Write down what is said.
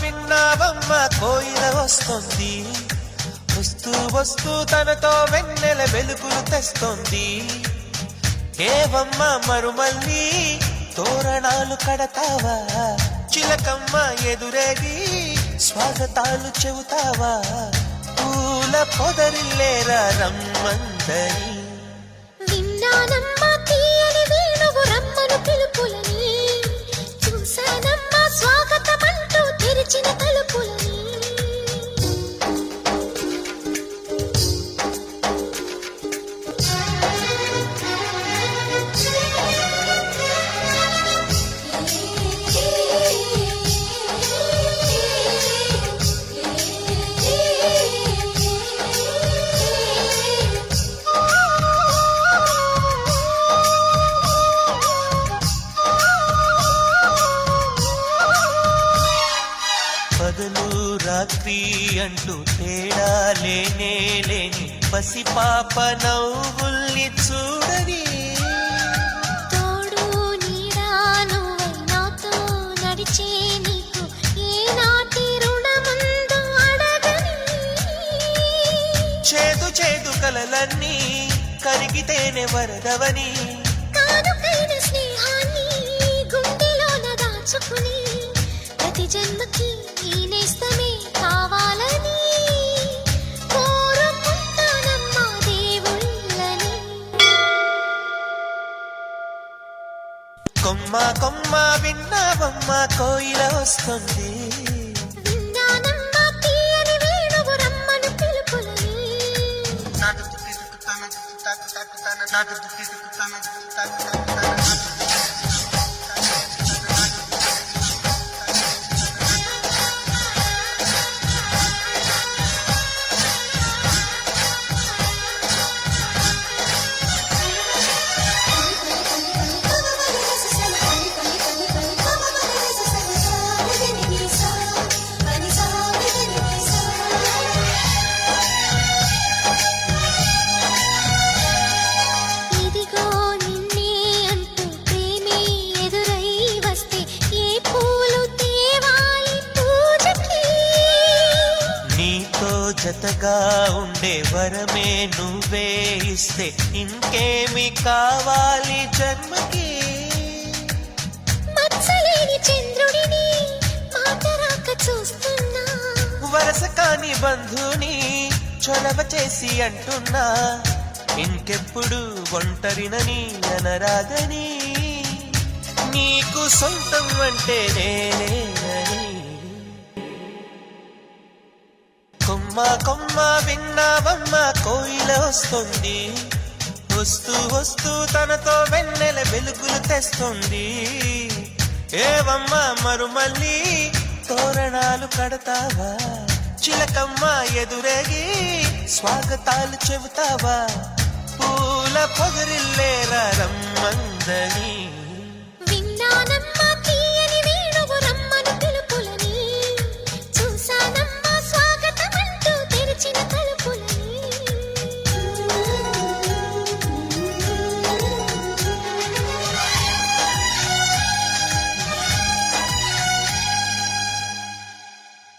విన్నావమ్మ కోయిల వస్తుంది. వస్తూ వస్తూ తనతో వెన్నెల వెలుగులు తెస్తుంది. ఏవమ్మ మరుమల్లి తోరణాలు కడతావా? చిలకమ్మ ఎదురేగి స్వాగతాలు చెబుతావా? పూల పొదరిల్లేరా రమ్మందరి? విన్నానమ్మా పగలు రాత్రి అంటూ తేడా లేనే లేని పసిపాప నవ్వుల్ని చూడని. తోడు నీడా నువ్వై నాతో నడిచే నీకు ఏనాటి రుణముందో అడగని. చేదు చేదు కలలన్నీ కరిగితేనే వరదవని. కానుకైన స్నేహాన్ని గుండెలోన దాచుకుని ప్రతి జన్మకి కొమ్మ కొమ్మ విన్నావమ్మ కోయిల వస్తుంది. విన్నానమ్మా జతగా ఉండే వరమే నువ్వే ఇస్తే ఇంకేమి కావాలి జన్మకి? మచ్చలేని చంద్రుడిని చూస్తున్నా. వరస కాని బంధుని చొరవ చేసి అంటున్నా. ఇంకెప్పుడు ఒంటరినని అనరాదని నీకు సొంతం అంటే నేనేనని కొమ్మ కొమ్మ విన్నావమ్మ కోయిల వస్తుంది. వస్తూ వస్తూ తనతో వెన్నెల వెలుగులు తెస్తుంది. ఏవమ్మ మరుమల్లి తోరణాలు కడతావా? చిలకమ్మ ఎదురేగి స్వాగతాలు చెబుతావా? పూల పొగరిల్లేరా రమ్మందని?